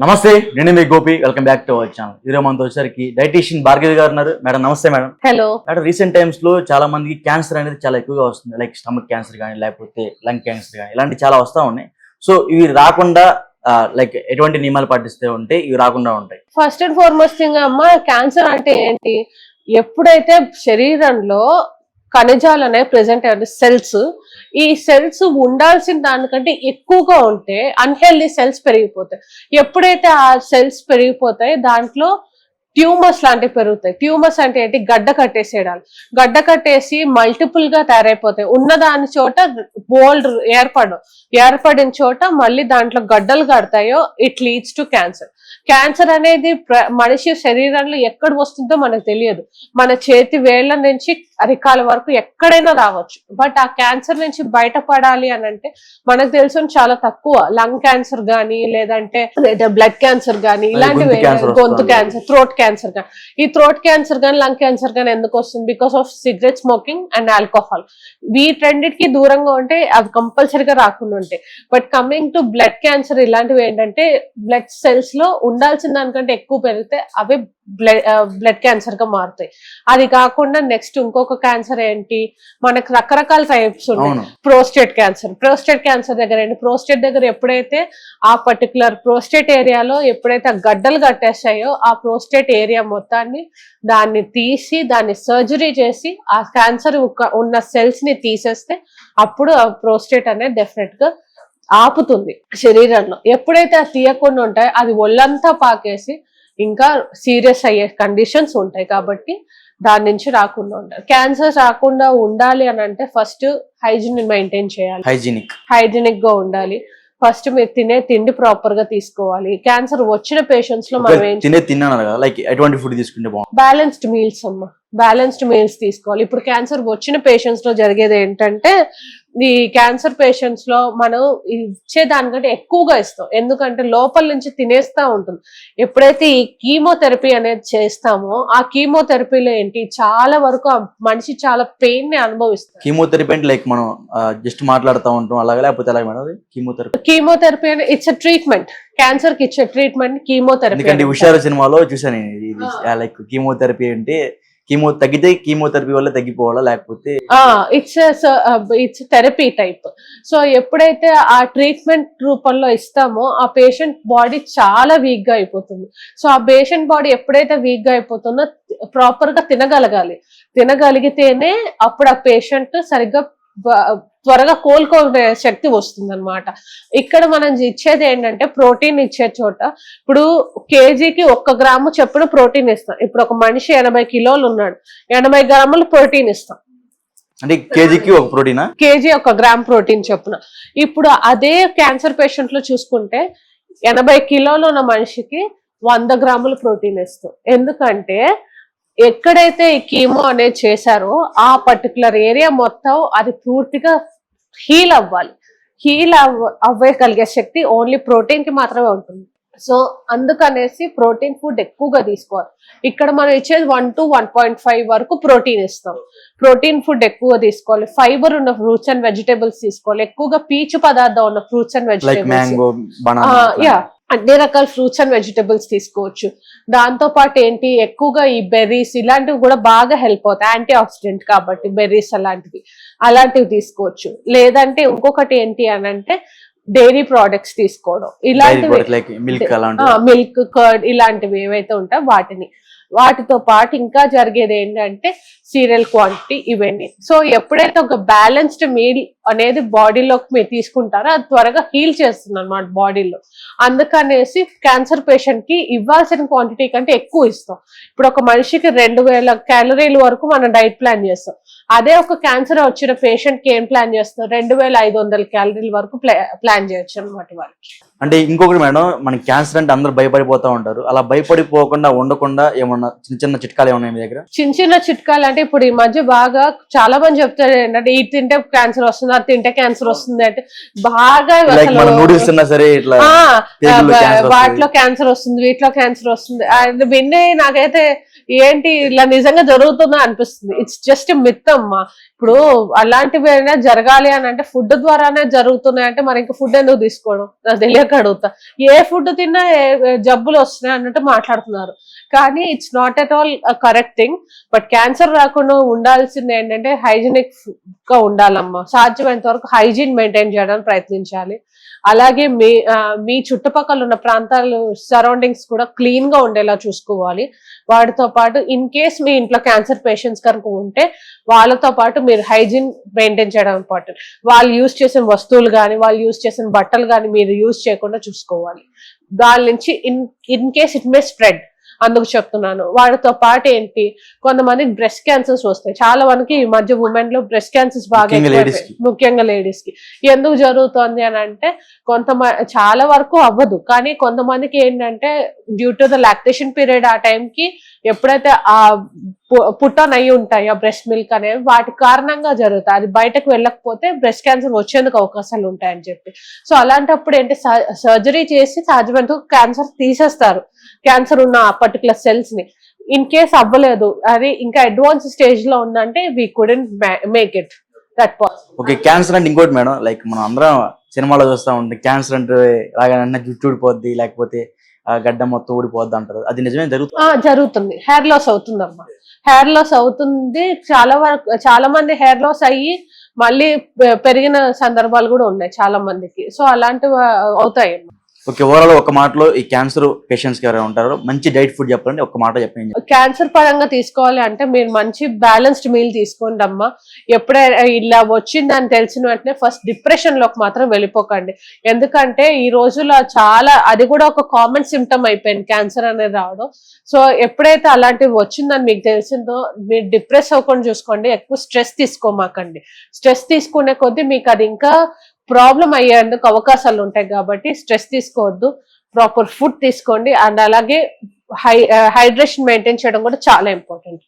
నమస్తే నేను మీ Gopi. Welcome back to our channel ఈరోజు మనతో వచ్చేసరికి డైటీషియన్ భార్గవి గారు ఉన్నారు. మేడం నమస్తే మేడం. హలో మేడం రీసెంట్ టైమ్స్లో చాలా మందికి క్యాన్సర్ అనేది చాలా ఎక్కువగా వస్తుంది. లైక్ స్టమక్ క్యాన్సర్ కానీ లేకపోతే లంగ్ క్యాన్సర్ కానీ ఇలాంటి చాలా వస్తూ ఉన్నాయి. సో ఇవి రాకుండా లైక్ ఎటువంటి నియమాలు పాటిస్తే ఉంటే ఇవి రాకుండా ఉంటాయి. ఫస్ట్ అండ్ ఫార్మోస్ట్ థింగ్ అమ్మ క్యాన్సర్ అంటే ఏంటి? ఎప్పుడైతే శరీరంలో ఖనిజాలు అనేవి ప్రెసెంట్ అయ్యాయి సెల్స్ ఈ సెల్స్ ఉండాల్సిన దానికంటే ఎక్కువగా ఉంటే అన్హెల్దీ సెల్స్ పెరిగిపోతాయి. ఎప్పుడైతే ఆ సెల్స్ పెరిగిపోతాయి దాంట్లో ట్యూమర్స్ లాంటివి పెరుగుతాయి. ట్యూమర్స్ అంటే ఏంటి? గడ్డ కట్టేసేయడాలు. గడ్డ కట్టేసి మల్టిపుల్గా తయారైపోతాయి. ఉన్న దాని చోట బోల్డ్ ఏర్పడు ఏర్పడిన చోట మళ్ళీ దాంట్లో గడ్డలు కడతాయో it leads to cancer cancer అనేది ప్ర- మనిషి శరీరంలో ఎక్కడ వస్తుందో మనకు తెలియదు. మన చేతి వేళ్ళ నుంచి అరికాల వరకు ఎక్కడైనా రావచ్చు. బట్ ఆ క్యాన్సర్ నుంచి బయటపడాలి అని అంటే మనకు తెలుసు చాలా తక్కువ. లంగ్ క్యాన్సర్ గానీ లేదంటే లేదా బ్లడ్ క్యాన్సర్ గానీ ఇలాంటివి గొంతు. క్యాన్సర్ థ్రోట్ క్యాన్సర్ గానీ. ఈ థ్రోట్ క్యాన్సర్ గానీ లంగ్ క్యాన్సర్ గానీ ఎందుకు వస్తుంది? Because of cigarette smoking and alcohol. వీటన్నిటికీ దూరంగా ఉంటే అవి కంపల్సరీగా రాకుండా ఉంటాయి. But coming to blood cancer ఇలాంటివి ఏంటంటే బ్లడ్ సెల్స్లో ఉండాల్సిన దానికంటే ఎక్కువ పెరిగితే అవి బ్లడ్ బ్లడ్ క్యాన్సర్గా మారుతాయి. అది కాకుండా నెక్స్ట్ ఇంకొక క్యాన్సర్ ఏంటి? మనకు రకరకాల టైప్స్ ఉన్నాయి. ప్రోస్టేట్ క్యాన్సర్ ప్రోస్టేట్ క్యాన్సర్ దగ్గర ఏంటి? ప్రోస్టేట్ దగ్గర ఎప్పుడైతే ఆ పర్టికులర్ ప్రోస్టేట్ ఏరియాలో ఎప్పుడైతే గడ్డలు కట్టేస్తాయో ఆ ప్రోస్టేట్ ఏరియా మొత్తాన్ని దాన్ని తీసి దాన్ని సర్జరీ చేసి ఆ క్యాన్సర్ ఉన్న సెల్స్ని తీసేస్తే అప్పుడు ఆ ప్రోస్టేట్ అనేది డెఫినెట్గా ఆపుతుంది శరీరంలో. ఎప్పుడైతే అది తీయకుండా ఉంటాయో అది ఒళ్ళంతా పాకేసి ఇంకా సీరియస్ అయ్యే కండిషన్స్ ఉంటాయి కాబట్టి దాని నుంచి రాకుండా ఉంటాయి క్యాన్సర్ రాకుండా ఉండాలి అని అంటే ఫస్ట్ హైజీన్ మెయింటైన్ చేయాలి. హైజీనిక్ హైజీనిక్గా ఉండాలి. ఫస్ట్ మీరు తినే తిండి ప్రాపర్గా తీసుకోవాలి. క్యాన్సర్ వచ్చిన పేషెంట్స్లో మనం ఏం తినే తిన్నాను కదా లైక్ ఎటువంటి ఫుడ్ తీసుకుంటే బ్యాలెన్స్డ్ మీల్స్ అమ్మా. బ్యాలెన్స్డ్ మీల్స్ తీసుకోవాలి. ఇప్పుడు క్యాన్సర్ వచ్చిన పేషెంట్స్లో జరిగేది ఏంటంటే ఈ క్యాన్సర్ పేషెంట్స్లో మనం ఇచ్చే దానికంటే ఎక్కువగా ఇస్తాం. ఎందుకంటే లోపల నుంచి తినేస్తా ఉంటుంది. ఎప్పుడైతే ఈ కీమోథెరపీ అనేది చేస్తామో ఆ కీమోథెరపీలో ఏంటి? చాలా వరకు మనిషి చాలా పెయిన్ని అనుభవిస్తారు కీమోథెరపీ అంటే లైక్ మనం జస్ట్ మాట్లాడుతూ ఉంటాం అలాగే లేకపోతే అలాగే మేడం కీమోథెరపీ. కీమోథెరపీ అంటే ఇట్స్ ట్రీట్మెంట్ క్యాన్సర్కి ఇచ్చే ట్రీట్మెంట్ కీమోథెరపీ ఎందుకంటే హుషారు సినిమాలో చూసాను లైక్ కీమోథెరపీ అంటే కీమో తగ్గితే కీమోథెరపీ వల్ల తగ్గిపోవాలా లేకపోతే it's it's therapy type so ఎప్పుడైతే ఆ ట్రీట్మెంట్ రూపంలో ఇస్తామో ఆ పేషెంట్ బాడీ చాలా వీక్గా అయిపోతుంది. సో ఆ పేషెంట్ బాడీ ఎప్పుడైతే వీక్గా అయిపోతుందో ప్రాపర్గా తినగలగాలి. తినగలిగితేనే అప్పుడు ఆ పేషెంట్ సరిగ్గా త్వరగా కోలుకోనే శక్తి వస్తుంది అనమాట ఇక్కడ మనం ఇచ్చేది ఏంటంటే ప్రోటీన్ ఇచ్చే చోట ఇప్పుడు కేజీకి ఒక్క గ్రాము చెప్పున ప్రోటీన్ ఇస్తాం. ఇప్పుడు ఒక మనిషి ఎనభై కిలోలు ఉన్నాడు. ఎనభై గ్రాములు ప్రోటీన్ ఇస్తాం. అంటే కేజీకి ఒక ప్రోటీనా? కేజీ ఒక గ్రామ్ ప్రోటీన్ చొప్పున. ఇప్పుడు అదే క్యాన్సర్ పేషెంట్లో చూసుకుంటే ఎనభై కిలోలు ఉన్న మనిషికి వంద గ్రాముల ప్రోటీన్ ఇస్తాం. ఎందుకంటే ఎక్కడైతే ఈ కీమో అనేది చేశారో ఆ పర్టికులర్ ఏరియా మొత్తం అది పూర్తిగా హీల్ అవ్వాలి. హీల్ అవ్వ అవ్వగలిగే శక్తి ఓన్లీ ప్రోటీన్కి మాత్రమే ఉంటుంది. సో అందుకనేసి ప్రోటీన్ ఫుడ్ ఎక్కువగా తీసుకోవాలి. ఇక్కడ మనం ఇచ్చేది one two one point five వరకు ప్రోటీన్ ఇస్తాం. ప్రోటీన్ ఫుడ్ ఎక్కువ తీసుకోవాలి. ఫైబర్ ఉన్న ఫ్రూట్స్ అండ్ వెజిటేబుల్స్ తీసుకోవాలి. ఎక్కువగా పీచు పదార్థం ఉన్న ఫ్రూట్స్ అండ్ వెజిటేబుల్స్. యా అన్ని రకాల ఫ్రూట్స్ అండ్ వెజిటబుల్స్ తీసుకోవచ్చు. దాంతో పాటు ఏంటి? ఎక్కువగా ఈ బెర్రీస్ ఇలాంటివి కూడా బాగా హెల్ప్ అవుతాయి. యాంటీ ఆక్సిడెంట్ కాబట్టి బెర్రీస్ అలాంటివి. అలాంటివి తీసుకోవచ్చు. లేదంటే ఇంకొకటి ఏంటి అని అంటే డైరీ ప్రోడక్ట్స్ తీసుకోవడం. ఇలాంటివి మిల్క్ కర్డ్ ఇలాంటివి ఏవైతే ఉంటాయో వాటిని. వాటితో పాటు ఇంకా జరిగేది ఏంటంటే సీరియల్ క్వాంటిటీ ఇవన్నీ. సో ఎప్పుడైతే ఒక బ్యాలెన్స్డ్ మీల్ అనేది బాడీలోకి మీరు తీసుకుంటారో అది త్వరగా హీల్ చేస్తుంది అనమాట బాడీలో. అందుకనేసి క్యాన్సర్ పేషెంట్కి ఇవ్వాల్సిన క్వాంటిటీ కంటే ఎక్కువ ఇస్తాం. ఇప్పుడు ఒక మనిషికి రెండు వేల క్యాలరీల వరకు మనం డైట్ ప్లాన్ చేస్తాం. అదే ఒక క్యాన్సర్ వచ్చిన పేషెంట్కి ఏం ప్లాన్ చేస్తాం? రెండు వేల ఐదు వందల క్యాలరీల వరకు ప్లాన్ చేయొచ్చు అనమాట వాళ్ళకి. అంటే ఇంకొకటి మేడం మనకి క్యాన్సర్ అంటే అందరూ భయపడిపోతా ఉంటారు. అలా భయపడిపోకుండా ఉండకుండా ఏమన్నా చిన్న చిన్న చిట్కాలు ఏమన్నా మీ దగ్గర? చిన్న చిన్న చిట్కాలు అంటే ఇప్పుడు ఈ మధ్య బాగా చాలా మంది చెప్తారు ఏంటంటే ఇది తింటే క్యాన్సర్ వస్తుంది అది తింటే క్యాన్సర్ వస్తుంది అంటే బాగా అసలు సరే ఇట్లా. వాటిలో క్యాన్సర్ వస్తుంది వీటిలో క్యాన్సర్ వస్తుంది. అండ్ విన్నే నాకైతే ఏంటి ఇలా నిజంగా జరుగుతుందా అనిపిస్తుంది. ఇట్స్ జస్ట్ మిత్ అమ్మా. ఇప్పుడు అలాంటివి అయినా జరగాలి అని అంటే ఫుడ్ ద్వారానే జరుగుతున్నాయి అంటే మరి ఇంకా ఫుడ్ ఎందుకు తీసుకోవడం? నాకు తెలియక అడుగుతా. ఏ ఫుడ్ తిన్నా జబ్బులు వస్తున్నాయి అన్నట్టు మాట్లాడుతున్నారు. కానీ it's not at all correct thing but cancer రాకుండా ఉండాల్సింది ఏంటంటే హైజీనిక్గా ఉండాలమ్మా. సాధ్యమైనంత వరకు హైజీన్ మెయింటైన్ చేయడానికి ప్రయత్నించాలి. అలాగే మీ మీ చుట్టుపక్కల ఉన్న ప్రాంతాలు సరౌండింగ్స్ కూడా క్లీన్గా ఉండేలా చూసుకోవాలి. వాటితో పాటు ఇన్ కేస్ మీ ఇంట్లో క్యాన్సర్ పేషెంట్స్ కనుక ఉంటే వాళ్ళతో పాటు మీరు హైజీన్ మెయింటైన్ చేయడం ఇంపార్టెంట్ వాళ్ళు యూజ్ చేసిన వస్తువులు కానీ వాళ్ళు యూజ్ చేసిన బట్టలు కానీ మీరు యూజ్ చేయకుండా చూసుకోవాలి. దాని నుంచి in in case it may spread అందుకు చెప్తున్నాను. వాటితో పాటు ఏంటి? కొంతమందికి బ్రెస్ట్ క్యాన్సర్స్ వస్తాయి. చాలా మందికి ఈ మధ్య ఉమెన్లో బ్రెస్ట్ క్యాన్సర్స్ బాగా ముఖ్యంగా లేడీస్కి. ఎందుకు జరుగుతోంది అని అంటే కొంతమంది చాలా వరకు అవ్వదు. కానీ కొంతమందికి ఏంటంటే due to the lactation period ఆ time కి ఎప్పుడైతే ఆ పుట్టన్ అయి ఉంటాయి ఆ బ్రెస్ట్ మిల్క్ అనేవి. వాటి కారణంగా జరుగుతాయి. అది బయటకు వెళ్ళకపోతే బ్రెస్ట్ క్యాన్సర్ వచ్చేందుకు అవకాశాలు ఉంటాయని చెప్పి. సో అలాంటప్పుడు ఏంటి సర్జరీ చేసి సహజమైన క్యాన్సర్ తీసేస్తారు. క్యాన్సర్ ఉన్న ఆ పర్టికులర్ సెల్స్ని. ఇన్ కేస్ అవ్వలేదు అది ఇంకా అడ్వాన్స్ స్టేజ్లో ఉందంటే we couldn't make it. That possible okay cancer అంటే ఇంకోటి మేడం. లైక్ మనం అందరం సినిమాలో చూస్తూ ఉంటాం క్యాన్సర్ అంటే రాగానే జుట్టు ఊడిపోద్ది లేకపోతే గడ్డ మొత్తం ఊడిపోద్ది అంటారు. అది నిజమే జరుగుతుంది? జరుగుతుంది. హెయిర్ లాస్ అవుతుందమ్మా. హెయిర్ లాస్ అవుతుంది. చాలా వరకు చాలా మంది హెయిర్ లాస్ అయ్యి మళ్ళీ పెరిగిన సందర్భాలు కూడా ఉన్నాయి చాలా మందికి. సో అలాంటివి ఆ, అవుతాయి ఓకే ఓవరాల్ ఒక మాటలో ఈ క్యాన్సర్ పేషెంట్స్ ఎవరైనా ఉంటారో మంచి డైట్ ఫుడ్ చెప్పండి ఒక మాట చెప్పండి క్యాన్సర్ పరంగా తీసుకోవాలి అంటే మీరు మంచి బ్యాలెన్స్డ్ మీల్ తీసుకోండి అమ్మా. ఎప్పుడైనా ఇలా వచ్చిందని తెలిసిన వెంటనే ఫస్ట్ డిప్రెషన్లోకి మాత్రం వెళ్ళిపోకండి. ఎందుకంటే ఈ రోజుల్లో చాలా అది కూడా ఒక కామన్ సిమ్టమ్ అయిపోయింది క్యాన్సర్ అనేది రావడం. సో ఎప్పుడైతే అలాంటివి వచ్చిందని మీకు తెలిసిందో మీరు డిప్రెస్ అవ్వకుండా చూసుకోండి ఎక్కువ స్ట్రెస్ తీసుకోమాకండి. స్ట్రెస్ తీసుకునే కొద్దీ మీకు అది ఇంకా ప్రాబ్లం అయ్యేందుకు అవకాశాలు ఉంటాయి కాబట్టి స్ట్రెస్ తీసుకోవద్దు. ప్రాపర్ ఫుడ్ తీసుకోండి. అండ్ అలాగే హై హైడ్రేషన్ మెయింటైన్ చేయడం కూడా చాలా ఇంపార్టెంట్.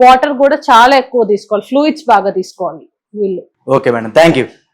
వాటర్ కూడా చాలా ఎక్కువ తీసుకోవాలి. ఫ్లూయిడ్స్ బాగా తీసుకోవాలి వీళ్ళు. Okay madam. Thank you